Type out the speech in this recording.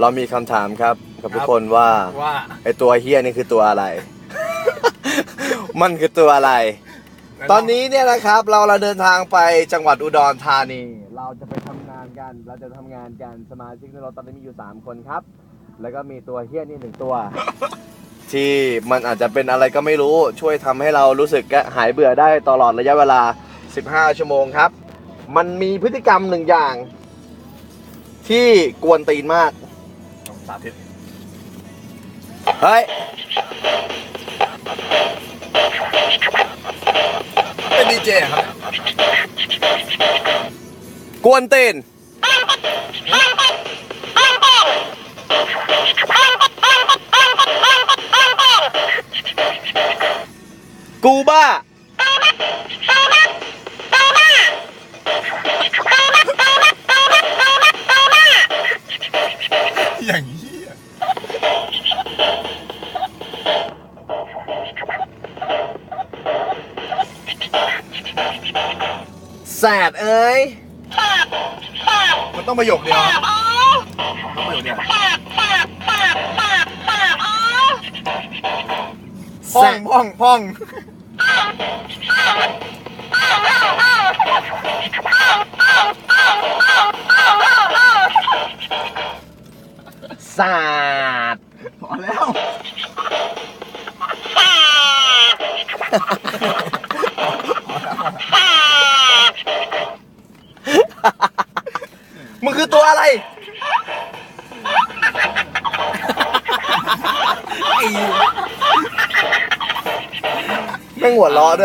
เรามีคำถามครับกับทุกคนว่าว่าไอตัวเฮียนี่คือตัวอะไร มันคือตัวอะไร ตอนนี้เนี่ยนะครับ เราเราเดินทางไปจังหวัดอุดรธานี เราจะไปทำงานกัน เราจะทำงานกันสมาชิกในรถตอนนี้มีอยู่ 3 คนครับ แล้วก็มีตัวเฮี้ยนี่หนึ่งตัว ที่มันอาจจะเป็นอะไรก็ไม่รู้ช่วยทำให้เรารู้สึกหายเบื่อได้ตลอดระยะเวลา 15 ชั่วโมงครับ มันมีพฤติกรรมหนึ่งอย่าง ที่กวนตีนมาก สาธิตเฮ้ยเป็นดีเจครับ กวนตีนกูบ้า อย่างนี้ยแสดเอ้ย มันต้องประโยคเดียวครับต้องประโยคเดียวแสพ่องดพ่องพ่อง สาดพอแล้วมึงคือตัวอะไรแม่งหัวล้อด้วย